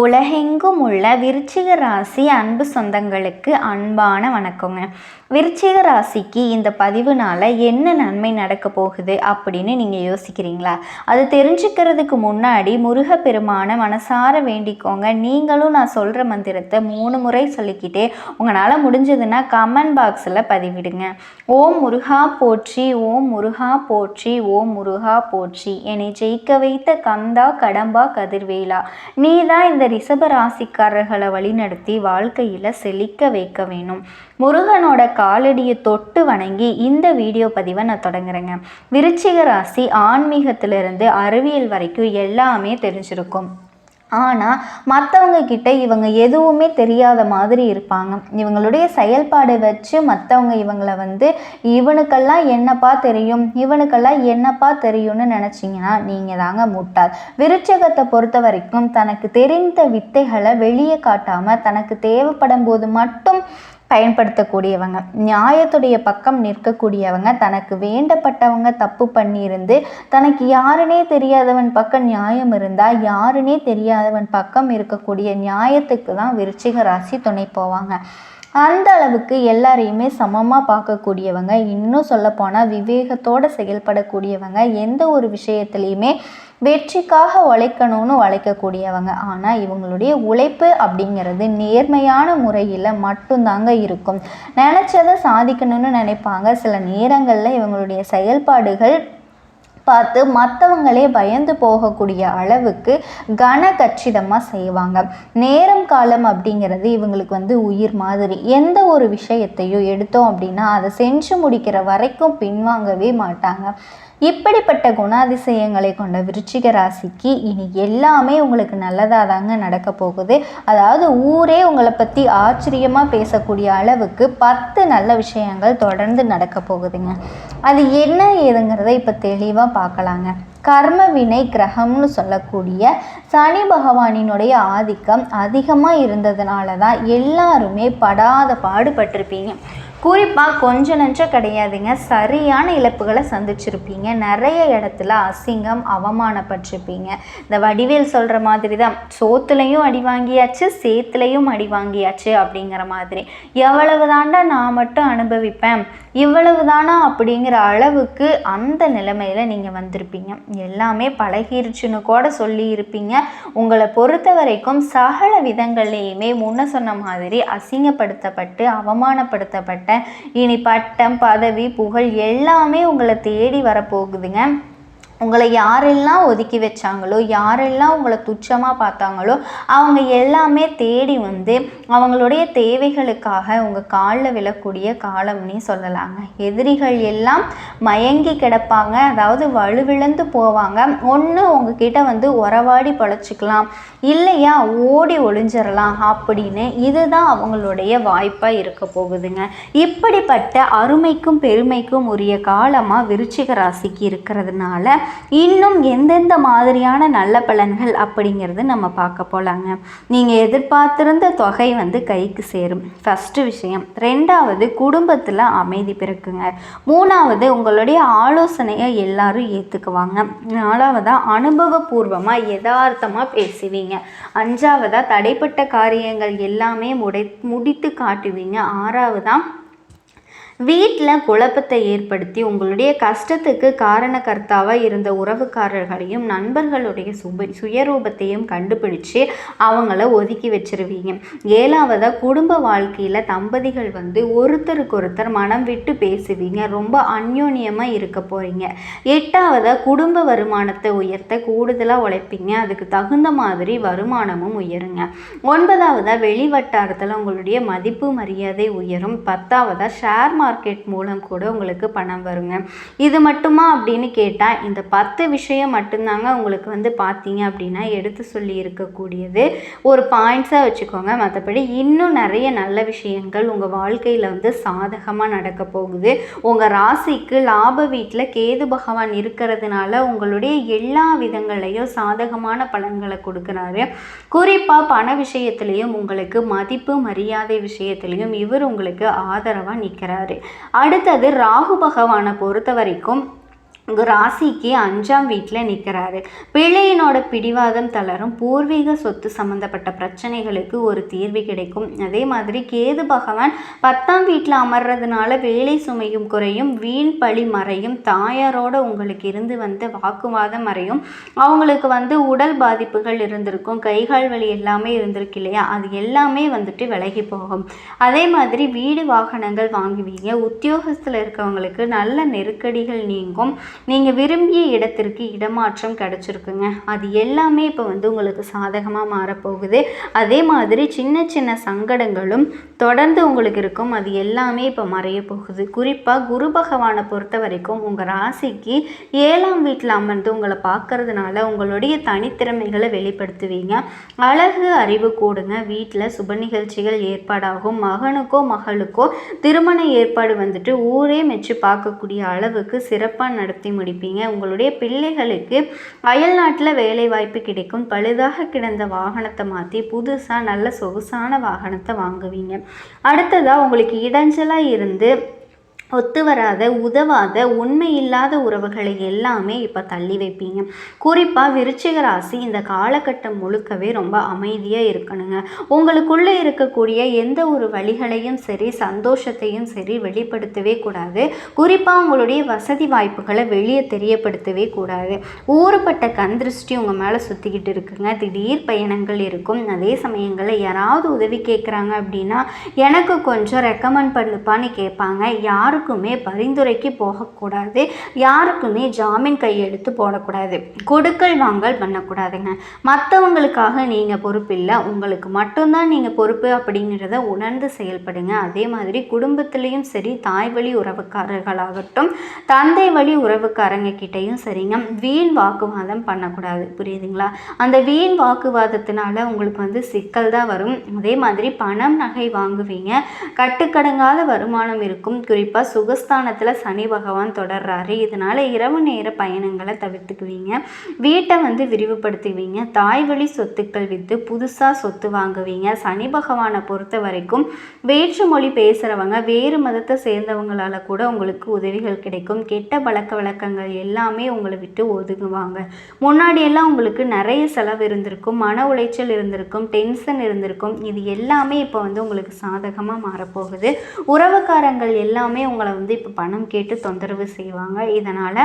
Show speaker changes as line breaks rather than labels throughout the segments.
உலகெங்கும் உள்ள விருச்சிக ராசி அன்பு சொந்தங்களுக்கு அன்பான வணக்கங்க. விருச்சிக ராசிக்கு இந்த பதிவுனால என்ன நன்மை நடக்க போகுது அப்படின்னு நீங்கள் யோசிக்கிறீங்களா? அது தெரிஞ்சுக்கிறதுக்கு முன்னாடி முருகப்பெருமான மனசார வேண்டிக்கோங்க. நீங்களும் நான் சொல்கிற மந்திரத்தை மூணு முறை சொல்லிக்கிட்டே உங்களால் முடிஞ்சதுன்னா கமெண்ட் பாக்ஸில் பதிவிடுங்க. ஓம் முருகா போற்றி ஓம் முருகா போற்றி ஓம் முருகா போற்றி. என்னை ஜெயிக்க வைத்த கந்தா கடம்பா கதிர்வேலா. நீ தான் இந்த ரிஷப ராசிக்காரர்களை வழிநடத்தி வாழ்க்கையில் செழிக்க வைக்க வேணும். முருகனோட காலடியை தொட்டு வணங்கி இந்த வீடியோ பதிவை நான் தொடங்குறேங்க. விருச்சிக ராசி ஆன்மீகத்திலிருந்து அறிவியல் வரைக்கும் எல்லாமே தெரிஞ்சிருக்கும். ஆனால் மற்றவங்க கிட்ட இவங்க எதுவுமே தெரியாத மாதிரி இருப்பாங்க. இவங்களுடைய செயல்பாடு வச்சு மற்றவங்க இவங்களை வந்து இவனுக்கெல்லாம் என்னப்பா தெரியும்? இவனுக்கெல்லாம் என்னப்பா தெரியும்னு நினச்சிங்கன்னா நீங்கள் தாங்க முட்டாள். விருச்சகத்தை பொறுத்த வரைக்கும் தனக்கு தெரிந்த வித்தைகளை வெளியே காட்டாமல் தனக்கு தேவைப்படும் போது மட்டும் பயன்படுத்தக்கூடியவங்க. நியாயத்துடைய பக்கம் நிற்கக்கூடியவங்க. தனக்கு வேண்டப்பட்டவங்க தப்பு பண்ணியிருந்து தனக்கு யாருனே தெரியாதவன் பக்கம் நியாயம் இருந்தால் யாருனே தெரியாதவன் பக்கம் இருக்கக்கூடிய நியாயத்துக்கு தான் விருச்சிக ராசி துணை போவாங்க. அந்த அளவுக்கு எல்லாரையுமே சமமாக பார்க்கக்கூடியவங்க. இன்னும் சொல்லப்போனால் விவேகத்தோடு செயல்படக்கூடியவங்க. எந்த ஒரு விஷயத்துலையுமே வெற்றிக்காக உழைக்கணும்னு உழைக்கக்கூடியவங்க. ஆனால் இவங்களுடைய உழைப்பு அப்படிங்கிறது நேர்மையான முறையில் மட்டும்தாங்க இருக்கும். நினச்சதை சாதிக்கணும்னு நினைப்பாங்க. சில நேரங்களில் இவங்களுடைய செயல்பாடுகள் பார்த்து மற்றவங்களே பயந்து போகக்கூடிய அளவுக்கு கன கச்சிதமாக செய்வாங்க. நேரம் காலம் அப்படிங்கிறது இவங்களுக்கு வந்து உயிர் மாதிரி. எந்த ஒரு விஷயத்தையும் எடுத்தோம் அப்படின்னா அதை செஞ்சு முடிக்கிற வரைக்கும் பின்வாங்கவே மாட்டாங்க. இப்படிப்பட்ட குணாதிசயங்களை கொண்ட விருச்சிக ராசிக்கு இனி எல்லாமே உங்களுக்கு நல்லதாக தாங்க நடக்க போகுது. அதாவது ஊரே உங்களை பற்றி ஆச்சரியமாக பேசக்கூடிய அளவுக்கு பத்து நல்ல விஷயங்கள் தொடர்ந்து நடக்க போகுதுங்க. அது என்ன ஏதுங்கிறத இப்போ தெளிவாக பார்க்கலாங்க. கர்ம வினை கிரகம்னு சொல்லக்கூடிய சனி பகவானினுடைய ஆதிக்கம் அதிகமாக இருந்ததுனால தான் எல்லாருமே படாத பாடுபட்டிருப்பீங்க. குறிப்பாக கொஞ்சம் நஞ்சம் கிடையாதுங்க. சரியான இழப்புகளை சந்திச்சிருப்பீங்க. நிறைய இடத்துல அசிங்கம் அவமானப்பட்டிருப்பீங்க. இந்த வடிவேல் சொல்கிற மாதிரி தான் சோத்துலையும் அடி வாங்கியாச்சு சேத்துலையும் அடி வாங்கியாச்சு அப்படிங்கிற மாதிரி. எவ்வளவு தாண்டா நான் மட்டும் அனுபவிப்பேன். இவ்வளவு தானா அப்படிங்கிற அளவுக்கு அந்த நிலைமையில் நீங்கள் வந்திருப்பீங்க. எல்லாமே பழகிருச்சுன்னு கூட சொல்லியிருப்பீங்க. உங்களை பொறுத்த வரைக்கும் சகல விதங்கள்லேயுமே முன்ன சொன்ன மாதிரி அசிங்கப்படுத்தப்பட்டு அவமானப்படுத்தப்பட்ட இனி பட்டம் பதவி புகழ் எல்லாமே உங்களை தேடி வரப்போகுதுங்க. உங்களை யாரெல்லாம் ஒதுக்கி வச்சாங்களோ யாரெல்லாம் உங்களை துச்சமாக பார்த்தாங்களோ அவங்க எல்லாமே தேடி வந்து அவங்களுடைய தேவைகளுக்காக உங்கள் காலில் விழக்கூடிய காலம்னே சொல்லலாங்க. எதிரிகள் எல்லாம் மயங்கி கிடப்பாங்க. அதாவது வலுவிழந்து போவாங்க. ஒன்று உங்ககிட்ட வந்து உறவாடி பழச்சிக்கலாம். இல்லையா ஓடி ஒளிஞ்சிடலாம் அப்படின்னு இதுதான் அவங்களுடைய வாய்ப்பாக இருக்க போகுதுங்க. இப்படிப்பட்ட அருமைக்கும் பெருமைக்கும் உரிய காலமாக விருச்சிக ராசிக்கு இருக்கிறதுனால இன்னும் எந்தெந்த மாதிரியான நல்ல பலன்கள் அப்படிங்கிறது நம்ம பார்க்க போகலாங்க நீங்கள் எதிர்பார்த்திருந்த தொகை வந்து கைக்கு சேரும். ஃபஸ்ட்டு விஷயம். ரெண்டாவது குடும்பத்தில் அமைதி பிறக்குங்க. மூணாவது உங்களுடைய ஆலோசனையை எல்லாரும் ஏற்றுக்குவாங்க நாலாவதாக அனுபவபூர்வமாக யதார்த்தமாக பேசுவீங்க. அஞ்சாவதாக தடைப்பட்ட காரியங்கள் எல்லாமே முடை முடித்து காட்டுவீங்க. ஆறாவதாக வீட்டில் குழப்பத்தை ஏற்படுத்தி உங்களுடைய கஷ்டத்துக்கு காரணக்கர்த்தாவாக இருந்த உறவுக்காரர்களையும் நண்பர்களுடைய சுப சுயரூபத்தையும் கண்டுபிடிச்சு அவங்கள ஒதுக்கி வச்சிருவீங்க. ஏழாவதாக குடும்ப வாழ்க்கையில் தம்பதிகள் வந்து ஒருத்தருக்கு ஒருத்தர் மனம் விட்டு பேசுவீங்க. ரொம்ப அந்யோன்யமாக இருக்க போகிறீங்க எட்டாவதாக குடும்ப வருமானத்தை உயர்த்த கூடுதலாக உழைப்பீங்க. அதுக்கு தகுந்த மாதிரி வருமானமும் உயருங்க. ஒன்பதாவதாக வெளி வட்டாரத்தில் உங்களுடைய மதிப்பு மரியாதை உயரும். பத்தாவதாக ஷேர் மார்க்கெட் மார்க்கெட் மூலம் கூட உங்களுக்கு பணம் வருங்க. இது மட்டுமா அப்படின்னு கேட்டால் இந்த பத்து விஷயம் மட்டும்தாங்க உங்களுக்கு வந்து பார்த்தீங்க அப்படின்னா எடுத்து சொல்லி இருக்கக்கூடியது. ஒரு பாயிண்ட்ஸாக வச்சுக்கோங்க. மற்றபடி இன்னும் நிறைய நல்ல விஷயங்கள் உங்கள் வாழ்க்கையில் வந்து சாதகமாக நடக்க போகுது. உங்கள் ராசிக்கு லாப வீட்டில் கேது பகவான் இருக்கிறதுனால உங்களுடைய எல்லா விதங்களையும் சாதகமான பலன்களை கொடுக்குறாரு. குறிப்பாக பண விஷயத்துலேயும் உங்களுக்கு மதிப்பு மரியாதை விஷயத்துலேயும் இவர் உங்களுக்கு ஆதரவாக நிற்கிறாரு அடுத்தது ராகு பகவானை பொறுத்த வரைக்கும் ராசிக்கு அஞ்சாம் வீட்டில் நிற்கிறாரு பிள்ளையினோட பிடிவாதம் தளரும் பூர்வீக சொத்து சம்மந்தப்பட்ட பிரச்சனைகளுக்கு ஒரு தீர்வு கிடைக்கும். அதே மாதிரி கேது பகவான் பத்தாம் வீட்டில் அமர்றதுனால வேலை சுமையும் குறையும் வீண் பழி மறையும் தாயாரோட உங்களுக்கு இருந்து வந்து வாக்குவாதம் மறையும். அவங்களுக்கு வந்து உடல் பாதிப்புகள் இருந்திருக்கும் கைகால் வலி எல்லாமே இருந்திருக்கு இல்லையா? அது எல்லாமே வந்துட்டு விலகி போகும். அதே மாதிரி வீடு வாகனங்கள் வாங்குவீங்க உத்தியோகத்தில் இருக்கவங்களுக்கு நல்ல நெருக்கடிகள் நீங்கும். நீங்கள் விரும்பிய இடத்திற்கு இடமாற்றம் கிடச்சிருக்குங்க. அது எல்லாமே இப்போ வந்து உங்களுக்கு சாதகமாக மாறப்போகுது. அதே மாதிரி சின்ன சின்ன சங்கடங்களும் தொடர்ந்து உங்களுக்கு இருக்கும். அது எல்லாமே இப்போ மறைய போகுது. குறிப்பாக குரு பகவானை பொறுத்த வரைக்கும் உங்கள் ராசிக்கு ஏழாம் வீட்டில் அமர்ந்து உங்களை பார்க்கறதுனால உங்களுடைய தனித்திறமைகளை வெளிப்படுத்துவீங்க. அழகு அறிவு கூடுங்க. வீட்டில் சுப நிகழ்ச்சிகள் ஏற்பாடாகும். மகனுக்கோ மகளுக்கோ திருமண ஏற்பாடு வந்துட்டு ஊரே மெச்சு பார்க்கக்கூடிய அளவுக்கு சிறப்பாக நடத்தி முடிப்பீங்க. உங்களுடைய பிள்ளைகளுக்கு அயல் நாட்டில் வேலை வாய்ப்பு கிடைக்கும். பழுதாக கிடந்த வாகனத்தை மாற்றி புதுசாக நல்ல சொகுசான வாகனத்தை வாங்குவீங்க. அடுத்ததாக உங்களுக்கு இடைஞ்சலாக இருந்து ஒத்து வராத உதவாத உண்மை இல்லாத உறவுகளை எல்லாமே இப்போ தள்ளி வைப்பீங்க. குறிப்பாக விருச்சிக ராசி இந்த காலகட்டம் முழுக்கவே ரொம்ப அமைதியாக இருக்கணுங்க. உங்களுக்குள்ளே இருக்கக்கூடிய எந்த ஒரு வழிகளையும் சரி சந்தோஷத்தையும் சரி வெளிப்படுத்தவே கூடாது. குறிப்பாக உங்களுடைய வசதி வாய்ப்புகளை வெளியே தெரியப்படுத்தவே கூடாது. ஊறுபட்ட கந்திருஷ்டி உங்கள் மேலே சுற்றிக்கிட்டு இருக்குங்க. திடீர் பயணங்கள் இருக்கும். அதே சமயங்களில் யாராவது உதவி கேட்குறாங்க அப்படின்னா எனக்கு கொஞ்சம் ரெக்கமெண்ட் பண்ணுப்பான்னு கேட்பாங்க யாரு யாருக்குமே பரிந்துரைக்கு போகக்கூடாது. யாருக்குமே ஜாமீன் கையெழுத்து போடக்கூடாது. கொடுக்கல் வாங்கல் பண்ணக்கூடாதுங்க. மற்றவங்களுக்காக நீங்கள் பொறுப்பு இல்லை உங்களுக்கு மட்டும்தான் நீங்கள் பொறுப்பு அப்படிங்கிறத உணர்ந்து செயல்படுங்க. அதே மாதிரி குடும்பத்துலேயும் சரி தாய் வழி உறவுக்காரர்களாகட்டும் தந்தை வழி உறவுக்காரங்க கிட்டேயும் சரிங்க. வீண் வாக்குவாதம் பண்ணக்கூடாது. புரியுதுங்களா? அந்த வீண் வாக்குவாதத்தினால உங்களுக்கு வந்து சிக்கல் தான் வரும். அதே மாதிரி பணம் நகை வாங்குவீங்க. கட்டுக்கடங்காத வருமானம் இருக்கும். குறிப்பாக சுகஸ்தானத்தில் சனி பகவான் தொடர்றாரு. இதனால் இரவு நேர பயணங்களை தவிர்த்துக்குவீங்க. வீட்டை வந்து விரிவுபடுத்துவீங்க. தாய் வழி சொத்துக்கள் விற்று புதுசாக சொத்து வாங்குவீங்க. சனி பகவானை பொறுத்த வரைக்கும் வேற்று மொழி பேசுகிறவங்க வேறு மதத்தை சேர்ந்தவங்களால கூட உங்களுக்கு உதவிகள் கிடைக்கும். கெட்ட பழக்க வழக்கங்கள் எல்லாமே உங்களை விட்டு ஒதுங்குவாங்க. முன்னாடியெல்லாம் உங்களுக்கு நிறைய செலவு இருந்திருக்கும். மன உளைச்சல் இருந்திருக்கும். டென்ஷன் இருந்திருக்கும். இது எல்லாமே இப்போ வந்து உங்களுக்கு சாதகமாக மாறப்போகுது. உறவுக்காரங்கள் எல்லாமே உங்களை வந்து இப்போ பணம் கேட்டு தொந்தரவு செய்வாங்க. இதனால்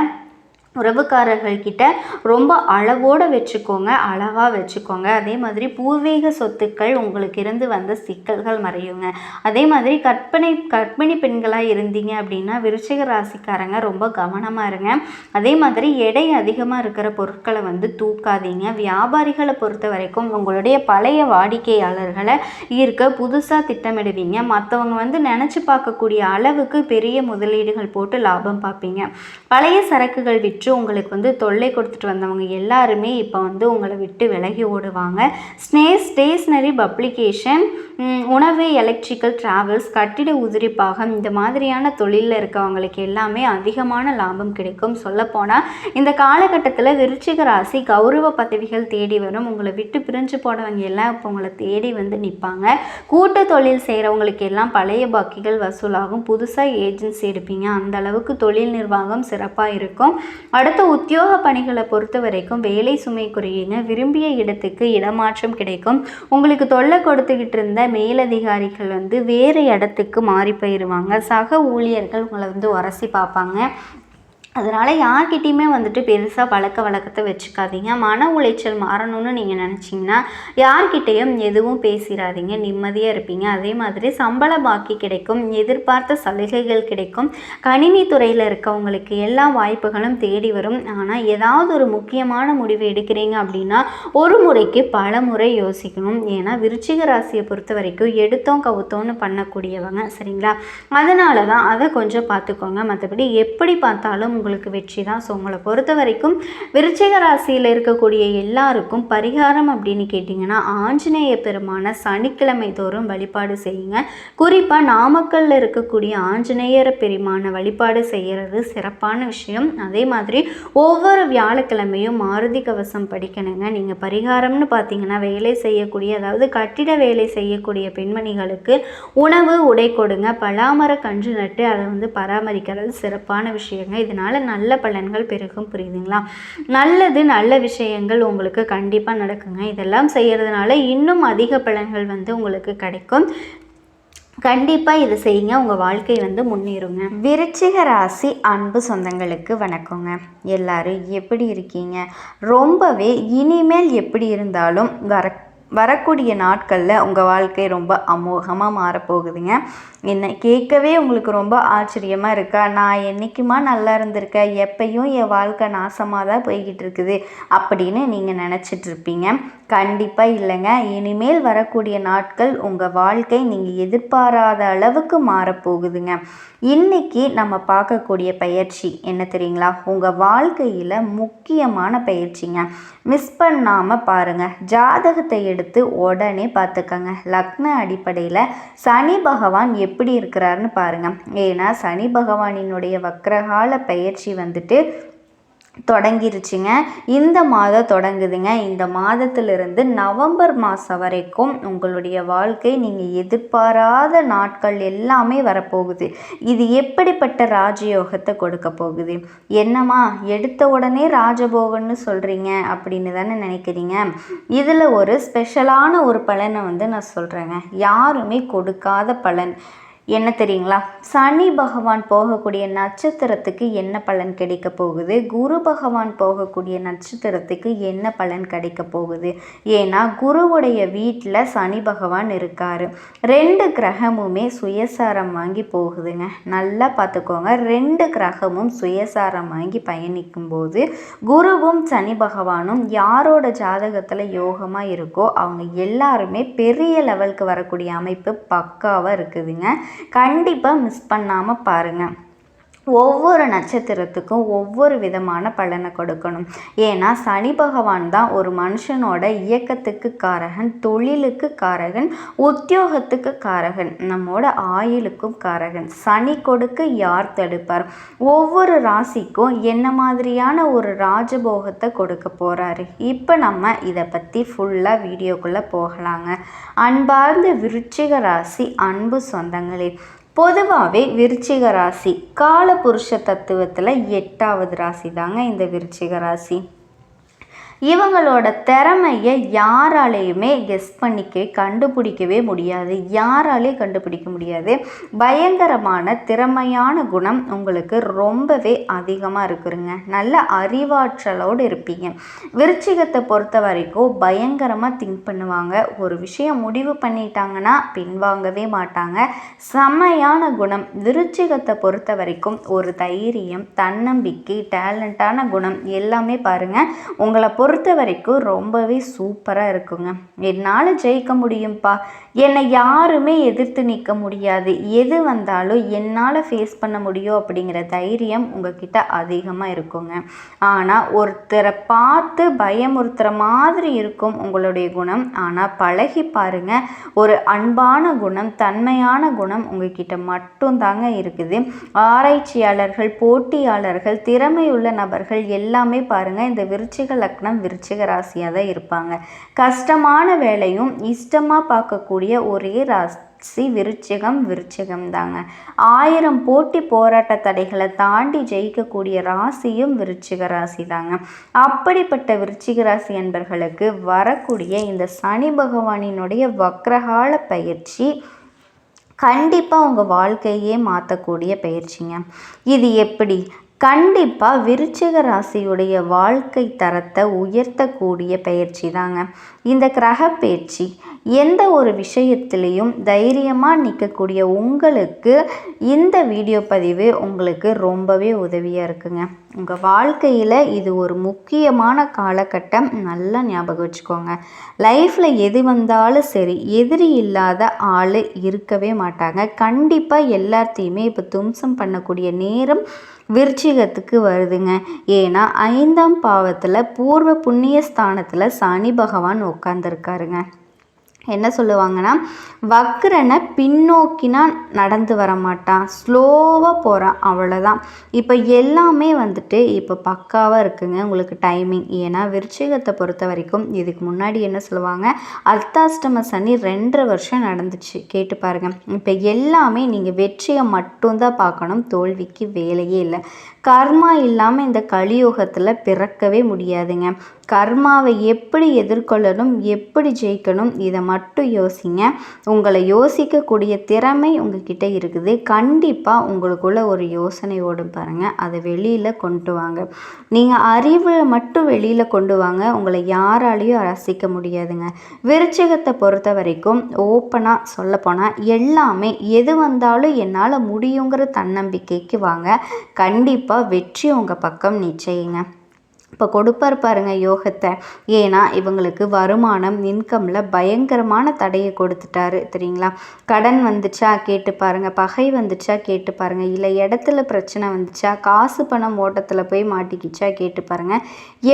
உறவுக்காரர்கள்கிட்ட ரொம்ப அளவோடு வச்சுக்கோங்க அளவாக வச்சுக்கோங்க. அதே மாதிரி பூர்வீக சொத்துக்கள் உங்களுக்கு இருந்து வந்த சிக்கல்கள் மறையுங்க. அதே மாதிரி கற்பனை கற்பிணி பெண்களாக இருந்தீங்க அப்படின்னா விருச்சிக ராசிக்காரங்க ரொம்ப கவனமாக இருங்க. அதே மாதிரி எடை அதிகமாக இருக்கிற பொருட்களை வந்து தூக்காதீங்க. வியாபாரிகளை பொறுத்த வரைக்கும் உங்களுடைய பழைய வாடிக்கையாளர்களை ஈர்க்க புதுசாக திட்டமிடுவீங்க. மற்றவங்க வந்து நினச்சி பார்க்கக்கூடிய அளவுக்கு பெரிய முதலீடுகள் போட்டு லாபம் பார்ப்பீங்க. பழைய சரக்குகள் விற்று விற்று உங்களுக்கு வந்து தொல்லை கொடுத்துட்டு வந்தவங்க எல்லாருமே இப்போ வந்து உங்களை விட்டு விலகி ஓடுவாங்க. ஸ்னே ஸ்டேஷ்னரி பப்ளிகேஷன் உணவு எலக்ட்ரிக்கல் ட்ராவல்ஸ் கட்டிட உதிரிப்பாகம் இந்த மாதிரியான தொழிலில் இருக்கவங்களுக்கு எல்லாமே அதிகமான லாபம் கிடைக்கும் சொல்லப்போனால் இந்த காலகட்டத்தில் விருச்சிக ராசி கௌரவ பதவிகள் தேடி வரும். உங்களை விட்டு பிரிஞ்சு போனவங்க எல்லாம் இப்போ உங்களை தேடி வந்து நிற்பாங்க கூட்டு தொழில் செய்கிறவங்களுக்கு எல்லாம் பழைய பாக்கிகள் வசூலாகும். புதுசாக ஏஜென்சி எடுப்பீங்க. அந்த அளவுக்கு தொழில் நிர்வாகம் சிறப்பாக இருக்கும். அடுத்த உத்தியோக பணிகளை பொறுத்த வரைக்கும் வேலை சுமை குறையுங்க. விரும்பிய இடத்துக்கு இடமாற்றம் கிடைக்கும். உங்களுக்கு தொல்லை கொடுத்துக்கிட்டு இருந்த மேலதிகாரிகள் வந்து வேறு இடத்துக்கு மாறி போயிடுவாங்க சக ஊழியர்கள் உங்களை வந்து உரசி பார்ப்பாங்க. அதனால் யார்கிட்டையுமே வந்துட்டு பெருசாக பழக்க வழக்கத்தை வச்சுக்காதீங்க. மன உளைச்சல் மாறணும்னு நீங்கள் நினச்சிங்கன்னா யார்கிட்டேயும் எதுவும் பேசிடாதீங்க நிம்மதியாக இருப்பீங்க. அதே மாதிரி சம்பள பாக்கி கிடைக்கும். எதிர்பார்த்த சலுகைகள் கிடைக்கும். கணினி துறையில் இருக்கவங்களுக்கு எல்லா வாய்ப்புகளும் தேடி வரும். ஆனால் ஏதாவது ஒரு முக்கியமான முடிவு எடுக்கிறீங்க அப்படின்னா ஒரு முறைக்கு பல முறை யோசிக்கணும். ஏன்னா விருச்சிக ராசியை பொறுத்த வரைக்கும் எடுத்தோம் கவுத்தோன்னு பண்ணக்கூடியவங்க. சரிங்களா? அதனால தான் அதை கொஞ்சம் பார்த்துக்கோங்க. மற்றபடி எப்படி பார்த்தாலும் உங்களுக்கு வெற்றி தான். ஸோ உங்களை பொறுத்த வரைக்கும் விருச்சிக ராசியில் இருக்கக்கூடிய எல்லாருக்கும் பரிகாரம் அப்படின்னு கேட்டிங்கன்னா ஆஞ்சநேய பெருமான சனிக்கிழமை தோறும் வழிபாடு செய்யுங்க. குறிப்பாக நாமக்கல்லில் இருக்கக்கூடிய ஆஞ்சநேயர பெருமான வழிபாடு செய்கிறது சிறப்பான விஷயம். அதே மாதிரி ஒவ்வொரு வியாழக்கிழமையும் மாருதி கவசம் படிக்கணுங்க. நீங்கள் பரிகாரம்னு பார்த்தீங்கன்னா வேலை செய்யக்கூடிய அதாவது கட்டிட வேலை செய்யக்கூடிய பெண்மணிகளுக்கு உணவு உடை கொடுங்க. பலாமர கன்று நட்டு அதை வந்து பராமரிக்கிறது சிறப்பான விஷயங்க. இதனால் நல்ல பலன்கள் பெருகும். புரியுதுங்களா? நல்லது நல்ல விஷயங்கள் உங்களுக்கு கண்டிப்பாக நடக்குங்க. இதெல்லாம் செய்கிறதுனால இன்னும் அதிக பலன்கள் வந்து உங்களுக்கு கிடைக்கும். கண்டிப்பாக இதை செய்யுங்க. உங்கள் வாழ்க்கை வந்து முன்னேறுங்க. விருச்சிக ராசி அன்பு சொந்தங்களுக்கு வணக்கங்க. எல்லாரும் எப்படி இருக்கீங்க? ரொம்பவே இனிமேல் எப்படி இருந்தாலும் வர வரக்கூடிய நாட்களில் உங்கள் வாழ்க்கை ரொம்ப அமோகமாக மாறப்போகுதுங்க. என்ன கேட்கவே உங்களுக்கு ரொம்ப ஆச்சரியமாக இருக்கா? நான் என்றைக்குமா நல்லா இருந்திருக்கேன் எப்பையும் என் வாழ்க்கை நாசமாக தான் போய்கிட்டு இருக்குது அப்படின்னு நீங்கள் நினச்சிட்டு இருப்பீங்க கண்டிப்பாக இல்லைங்க. இனிமேல் வரக்கூடிய நாட்கள் உங்கள் வாழ்க்கை நீங்கள் எதிர்பாராத அளவுக்கு மாறப்போகுதுங்க. இன்னைக்கு நம்ம பார்க்கக்கூடிய பயிற்சி என்ன தெரியுங்களா? உங்கள் வாழ்க்கையில் முக்கியமான பயிற்சிங்க. மிஸ் பண்ணாமல் பாருங்கள் ஜாதகத்தை எடுத்து உடனே பார்த்துக்கங்க. லக்ன அடிப்படையில் சனி பகவான் எப்படி இருக்கிறாருன்னு பாருங்கள் ஏன்னா சனி பகவானினுடைய வக்ரகால பயிற்சி வந்துட்டு தொடங்கிருச்சுங்க. இந்த மாதம் தொடங்குதுங்க. இந்த மாதத்திலிருந்து நவம்பர் மாதம் வரைக்கும் உங்களுடைய வாழ்க்கை நீங்கள் எதிர்பாராத நாட்கள் எல்லாமே வரப்போகுது. இது எப்படிப்பட்ட ராஜயோகத்தை கொடுக்க போகுது? என்னம்மா எடுத்த உடனே ராஜபோகன்னு சொல்கிறீங்க அப்படின்னு தானே நினைக்கிறீங்க? இதில் ஒரு ஸ்பெஷலான ஒரு பலனை வந்து நான் சொல்கிறேங்க யாருமே கொடுக்காத பலன். என்ன தெரியுங்களா? சனி பகவான் போகக்கூடிய நட்சத்திரத்துக்கு என்ன பலன் கிடைக்க போகுது? குரு பகவான் போகக்கூடிய நட்சத்திரத்துக்கு என்ன பலன் கிடைக்க போகுது? ஏன்னா குருவுடைய வீட்டில் சனி பகவான் இருக்கார். ரெண்டு கிரகமுமே சுயசாரம் வாங்கி போகுதுங்க. நல்லா பார்த்துக்கோங்க. ரெண்டு கிரகமும் சுயசாரம் வாங்கி பயணிக்கும் போது குருவும் சனி பகவானும் யாரோட ஜாதகத்தில் யோகமாக இருக்கோ அவங்க எல்லாருமே பெரிய லெவலுக்கு வரக்கூடிய அமைப்பு பக்காவாக இருக்குதுங்க. கண்டிப்பாக மிஸ் பண்ணாமல் பாருங்கள் ஒவ்வொரு நட்சத்திரத்துக்கும் ஒவ்வொரு விதமான பலனை கொடுக்கணும். ஏன்னா சனி பகவான் தான் ஒரு மனுஷனோட இயக்கத்துக்கு காரகன் தொழிலுக்கு காரகன் உத்தியோகத்துக்கு காரகன் நம்மோட ஆயுளுக்கும் காரகன். சனி கொடுக்க யார் தடுப்பார்? ஒவ்வொரு ராசிக்கும் என்ன மாதிரியான ஒரு ராஜபோகத்தை கொடுக்க போகிறாரு இப்போ நம்ம இதை பற்றி ஃபுல்லாக வீடியோக்குள்ளே போகலாங்க. அன்பார்ந்த விருச்சிக ராசி அன்பு சொந்தங்களே பொதுவாகவே விருச்சிக ராசி கால புருஷ தத்துவத்தில் எட்டாவது ராசி தாங்க இந்த விருச்சிக ராசி. இவங்களோட திறமையை யாராலையுமே கெஸ் பண்ணிக்க கண்டுபிடிக்கவே முடியாது. யாராலே கண்டுபிடிக்க முடியாது. பயங்கரமான திறமையான குணம் உங்களுக்கு ரொம்பவே அதிகமாக இருக்குதுங்க நல்ல அறிவாற்றலோடு இருப்பீங்க. விருச்சிகத்தை பொறுத்த வரைக்கும் பயங்கரமாக திங்க் பண்ணுவாங்க. ஒரு விஷயம் முடிவு பண்ணிட்டாங்கன்னா பின்வாங்கவே மாட்டாங்க. செம்மையான குணம். விருச்சிகத்தை பொறுத்த வரைக்கும் ஒரு தைரியம் தன்னம்பிக்கை டேலண்டான குணம் எல்லாமே பாருங்கள் உங்களை பொறு பொறுத்த வரைக்கும் ரொம்பவே சூப்பராக இருக்குங்க. என்னால் ஜெயிக்க முடியும்ப்பா என்னை யாருமே எதிர்த்து நிற்க முடியாது. எது வந்தாலும் என்னால் ஃபேஸ் பண்ண முடியும் அப்படிங்கிற தைரியம் உங்ககிட்ட அதிகமாக இருக்குங்க. ஆனால் ஒருத்தரை பார்த்து பயமுறுத்துகிற மாதிரி இருக்கும் உங்களுடைய குணம். ஆனால் பழகி பாருங்க. ஒரு அன்பான குணம் தன்மையான குணம் உங்ககிட்ட மட்டும் தாங்க இருக்குது. ஆராய்ச்சியாளர்கள் போட்டியாளர்கள் திறமையுள்ள நபர்கள் எல்லாமே பாருங்கள் இந்த விருச்சிக லக்னம் விருச்சிக ராசியாக தான் இருப்பாங்க. கஷ்டமான வேலையும் இஷ்டமாக பார்க்கக்கூடிய ஒரே ராசி விருச்சிகம் விருச்சிகம் தாங்க ஆயிரம் போட்டி போராட்ட தடைகளை தாண்டி ஜெயிக்கக்கூடிய ராசியும் விருச்சிக ராசி தாங்க அப்படிப்பட்ட விருச்சிக ராசி என்பர்களுக்கு வரக்கூடிய இந்த சனி பகவானினுடைய வக்ரகால பயிற்சி கண்டிப்பாக உங்கள் வாழ்க்கையே மாற்றக்கூடிய பயிற்சிங்க. இது எப்படி? கண்டிப்பாக விருச்சிக ராசியுடைய வாழ்க்கை தரத்தை உயர்த்தக்கூடிய பயிற்சி தாங்க. இந்த கிரக பயிற்சி எந்த ஒரு விஷயத்திலையும் தைரியமாக நிற்கக்கூடிய உங்களுக்கு இந்த வீடியோ பதிவு உங்களுக்கு ரொம்பவே உதவியாக இருக்குங்க. உங்கள் வாழ்க்கையில் இது ஒரு முக்கியமான காலகட்டம். நல்லா ஞாபகம் வச்சுக்கோங்க. லைஃப்பில் எது வந்தாலும் சரி எதிரி இல்லாத ஆள் இருக்கவே மாட்டாங்க. கண்டிப்பாக எல்லாத்தையுமே இப்போ தும்சம் பண்ணக்கூடிய நேரம் விருச்சிகத்துக்கு வருதுங்க. ஏன்னா ஐந்தாம் பாவத்தில் பூர்வ புண்ணிய ஸ்தானத்தில் சனி பகவான் உட்காந்துருக்காருங்க என்ன சொல்லுவாங்கன்னா வக்ரனை பின்னோக்கினா நடந்து வர மாட்டான் ஸ்லோவாக போகிறான் அவ்வளோதான் இப்போ எல்லாமே வந்துட்டு இப்போ பக்காவாக இருக்குங்க உங்களுக்கு டைமிங் ஏன்னா விருச்சிகத்தை பொறுத்த வரைக்கும் இதுக்கு முன்னாடி என்ன சொல்லுவாங்க அர்த்தாஷ்டம சனி ரெண்டரை வருஷம் நடந்துச்சு. கேட்டு பாருங்கள் இப்போ எல்லாமே நீங்கள் வெற்றியை மட்டும்தான் பார்க்கணும் தோல்விக்கு வேலையே இல்லை. கர்மா இல்லாமல் இந்த கலியுகத்தில் பிறக்கவே முடியாதுங்க. கர்மாவை எப்படி எதிர்கொள்ளணும் எப்படி ஜெயிக்கணும் இதை மட்டும் யோசிங்க. உங்களை யோசிக்கக்கூடிய திறமை உங்ககிட்ட இருக்குது. கண்டிப்பாக உங்களுக்குள்ள ஒரு யோசனை ஓடும் பாருங்கள் அதை வெளியில் கொண்டு வாங்க. நீங்கள் அறிவை மட்டும் வெளியில் கொண்டு வாங்க. உங்களை யாராலையும் ரசிக்க முடியாதுங்க. விருச்சகத்தை பொறுத்த வரைக்கும் ஓப்பனாக சொல்லப்போனால் எல்லாமே எது வந்தாலும் என்னால் முடியுங்கிற தன்னம்பிக்கைக்கு வாங்க. கண்டிப்பாக வெற்றி உங்கள் பக்கம் நிச்சயங்க. இப்போ கொடுப்பார் பாருங்க யோகத்தை. ஏன்னா இவங்களுக்கு வருமானம் இன்கமில் பயங்கரமான தடையை கொடுத்துட்டாரு தெரியுங்களா? கடன் வந்துச்சா? கேட்டு பாருங்கள் பகை வந்துச்சா? கேட்டு பாருங்கள் இல்லை இடத்துல பிரச்சனை வந்துச்சா? காசு பணம் ஓட்டத்தில் போய் மாட்டிக்கிச்சா? கேட்டு பாருங்கள்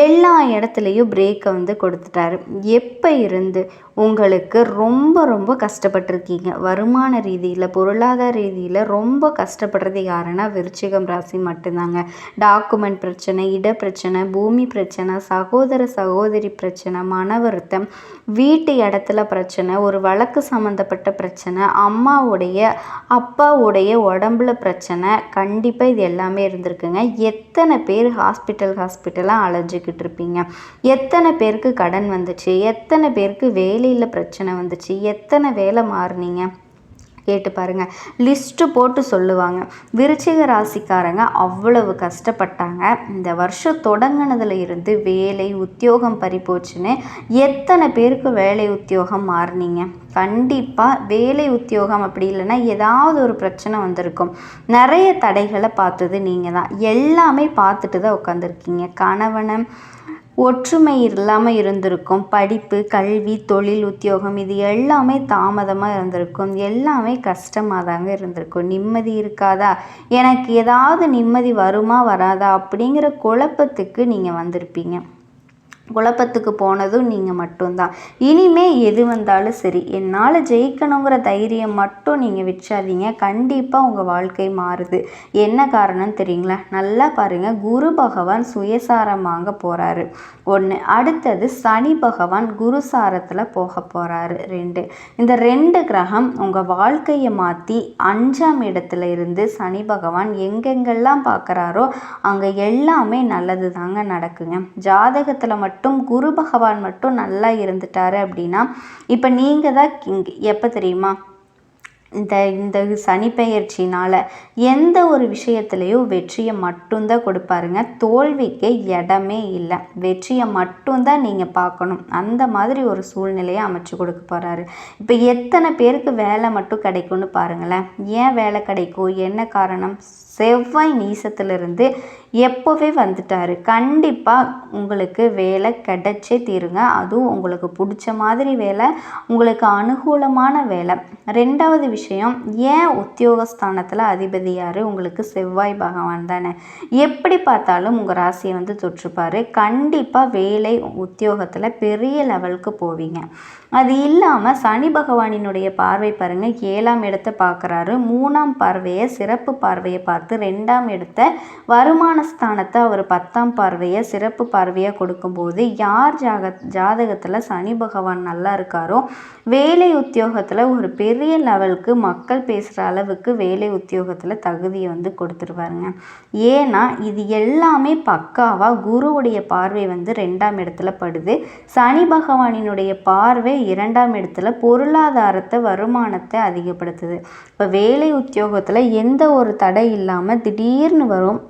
எல்லா இடத்துலையும் பிரேக்கை வந்து கொடுத்துட்டாரு. எப்போ இருந்து? உங்களுக்கு ரொம்ப ரொம்ப கஷ்டப்பட்டிருக்கீங்க. வருமான ரீதியில் பொருளாதார ரீதியில் ரொம்ப கஷ்டப்படுறது யாருன்னா விருச்சிகம் ராசி மட்டும்தாங்க. டாக்குமெண்ட் பிரச்சனை இட பிரச்சனை பூமி பிரச்சனை சகோதர சகோதரி பிரச்சனை மன வருத்தம் வீட்டு இடத்துல பிரச்சனை ஒரு வழக்கு சம்மந்தப்பட்ட பிரச்சனை அம்மாவுடைய அப்பாவுடைய உடம்புல பிரச்சனை கண்டிப்பாக இது எல்லாமே இருந்திருக்குங்க. எத்தனை பேர் ஹாஸ்பிட்டல் ஹாஸ்பிட்டலாக அலைஞ்சிக்கிட்டு இருப்பீங்க? எத்தனை பேருக்கு கடன் வந்துச்சு? எத்தனை பேருக்கு வேலை வேலையில் பிரச்சனை வந்துச்சு. எத்தனை வேலை மாறுனீங்க? கேட்டு பாருங்கள் லிஸ்ட்டு போட்டு சொல்லுவாங்க. விருச்சிக ராசிக்காரங்க அவ்வளவு கஷ்டப்பட்டாங்க. இந்த வருஷம் தொடங்கினதுல இருந்து வேலை உத்தியோகம் பறிப்போச்சுன்னு எத்தனை பேருக்கு வேலை உத்தியோகம் மாறினீங்க? கண்டிப்பாக வேலை உத்தியோகம் அப்படி இல்லைன்னா ஏதாவது ஒரு பிரச்சனை வந்திருக்கும். நிறைய தடைகளை பார்த்தது நீங்கள் தான் எல்லாமே பார்த்துட்டு தான் உட்காந்துருக்கீங்க கணவனை ஒற்றுமை இல்லாமல் இருந்திருக்கும். படிப்பு கல்வி தொழில் உத்தியோகம் இது எல்லாமே தாமதமாக இருந்திருக்கும். எல்லாமே கஷ்டமாக தாங்க இருந்திருக்கும். நிம்மதி இருக்காதா? எனக்கு ஏதாவது நிம்மதி வருமா வராதா? அப்படிங்கிற குழப்பத்துக்கு நீங்கள் வந்திருப்பீங்க. குழப்பத்துக்கு போனதும் நீங்கள் மட்டும்தான். இனிமே எது வந்தாலும் சரி என்னால் ஜெயிக்கணுங்கிற தைரியம் மட்டும் நீங்கள் விற்றாதீங்க கண்டிப்பாக உங்கள் வாழ்க்கை மாறுது. என்ன காரணம் தெரியுங்களா? நல்லா பாருங்கள் குரு பகவான் சுயசாரமாக போகிறாரு ஒன்று அடுத்தது சனி பகவான் குருசாரத்தில் போக போகிறாரு ரெண்டு இந்த ரெண்டு கிரகம் உங்கள் வாழ்க்கையை மாற்றி அஞ்சாம் இடத்துல இருந்து சனி பகவான் எங்கெங்கெல்லாம் பார்க்குறாரோ அங்கே எல்லாமே நல்லது தாங்க நடக்குங்க. ஜாதகத்தில் மட்டும் மட்டும் குரு பகவான் மட்டும் நல்லா இருந்துட்டாரு அப்படின்னா இப்போ நீங்கள் தான் கிங் எப்போ தெரியுமா? இந்த இந்த சனி பெயர்ச்சினால் எந்த ஒரு விஷயத்துலையும் வெற்றியை மட்டும்தான் கொடுப்பாருங்க. தோல்விக்கு இடமே இல்லை. வெற்றியை மட்டும்தான் நீங்கள் பார்க்கணும். அந்த மாதிரி ஒரு சூழ்நிலையை அமைச்சு கொடுக்க போகிறாரு இப்போ எத்தனை பேருக்கு வேலை மட்டும் கிடைக்கும்னு பாருங்களேன். ஏன் வேலை கிடைக்கும்? என்ன காரணம்? செவ்வாய் நீசத்திலிருந்து எப்போவே வந்துட்டார். கண்டிப்பாக உங்களுக்கு வேலை கிடைச்சே தீருங்க. அதுவும் உங்களுக்கு பிடிச்ச மாதிரி வேலை உங்களுக்கு அனுகூலமான வேலை. ரெண்டாவது விஷயம் ஏன் உத்தியோகஸ்தானத்தில் அதிபதி யார்? உங்களுக்கு செவ்வாய் பகவான் தானே. எப்படி பார்த்தாலும் உங்கள் ராசியை வந்து தொற்றுப்பார். கண்டிப்பாக வேலை உத்தியோகத்தில் பெரிய லெவலுக்கு போவீங்க. அது இல்லாமல் சனி பகவானினுடைய பார்வை பாருங்கள் ஏழாம் இடத்தை பார்க்குறாரு. மூணாம் பார்வையை சிறப்பு பார்வையை பார்த்து ரெண்டாம் இடத்த வருமான ஸ்தானத்தை அவர் பத்தாம் பார்வையை சிறப்பு பார்வையாக கொடுக்கும்போது யார் ஜாக ஜாதகத்தில் சனி பகவான் நல்லா இருக்காரோ வேலை உத்தியோகத்தில் ஒரு பெரிய லெவலுக்கு மக்கள் பேசுகிற அளவுக்கு வேலை உத்தியோகத்தில் தகுதியை வந்து கொடுத்துருவாருங்க. ஏன்னா இது எல்லாமே பக்காவாக குருவுடைய பார்வை வந்து ரெண்டாம் இடத்துல படுது. சனி பகவானினுடைய பார்வை இரண்டாம் இடத்துல பொருளாதாரத்தை வருமானத்தை அதிகப்படுத்துது. இப்போ வேலை உத்தியோகத்தில் எந்த ஒரு தடை இல்லாமல் திடீர்னு வரும்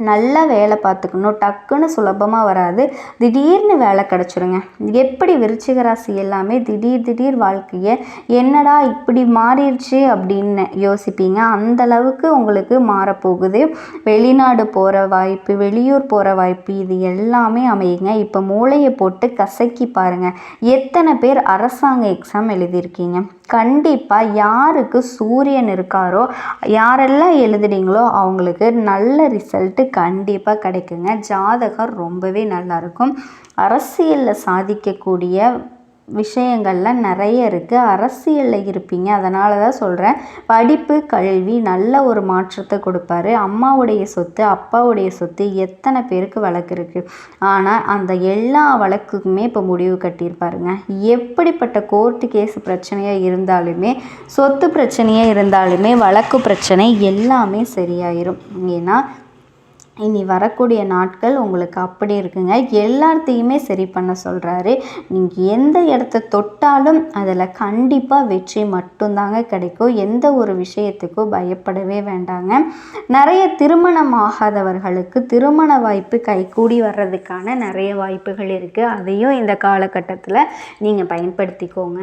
நல்லா வேலை பார்த்துக்கணும். டக்குன்னு சுலபமாக வராது. திடீர்னு வேலை கிடச்சிருங்க. எப்படி விருச்சிக ராசி எல்லாமே திடீர் திடீர் வாழ்க்கையை என்னடா இப்படி மாறிடுச்சு அப்படின்னு யோசிப்பீங்க. அந்தளவுக்கு உங்களுக்கு மாறப்போகுது. வெளிநாடு போகிற வாய்ப்பு வெளியூர் போகிற வாய்ப்பு இது எல்லாமே அமையுங்க. இப்போ மூளையை போட்டு கசக்கி பாருங்கள் எத்தனை பேர் அரசாங்க எக்ஸாம் எழுதியிருக்கீங்க? கண்டிப்பாக யாருக்கு சூரியன் இருக்காரோ யாரெல்லாம் எழுதுறீங்களோ அவங்களுக்கு நல்ல ரிசல்ட்டு கண்டிப்பாக கிடைக்குங்க. ஜாதகம் ரொம்பவே நல்லாயிருக்கும் அரசியலில் சாதிக்கக்கூடிய விஷயங்கள்லாம் நிறைய இருக்குது அரசியலில் இருப்பீங்க. அதனால தான் சொல்கிறேன் படிப்பு கல்வி நல்ல ஒரு மாற்றத்தை கொடுப்பாரு. அம்மாவுடைய சொத்து அப்பாவுடைய சொத்து எத்தனை பேருக்கு வழக்கு இருக்குது ஆனால் அந்த எல்லா வழக்குக்குமே இப்போ முடிவு கட்டியிருப்பாருங்க. எப்படிப்பட்ட கோர்ட்டு கேஸ் பிரச்சனையாக இருந்தாலுமே சொத்து பிரச்சனையாக இருந்தாலுமே வழக்கு பிரச்சனை எல்லாமே சரியாயிரும். ஏன்னா இனி வரக்கூடிய நாட்கள் உங்களுக்கு அப்படி இருக்குங்க. எல்லாத்தையுமே சரி பண்ண சொல்கிறாரு நீங்கள் எந்த இடத்த தொட்டாலும் அதில் கண்டிப்பாக வெற்றி மட்டும்தாங்க கிடைக்கும். எந்த ஒரு விஷயத்துக்கும் பயப்படவே வேண்டாங்க. நிறைய திருமணம் ஆகாதவர்களுக்கு திருமண வாய்ப்பு கைகூடி வர்றதுக்கான நிறைய வாய்ப்புகள் இருக்குது அதையும் இந்த காலகட்டத்தில் நீங்கள் பயன்படுத்திக்கோங்க.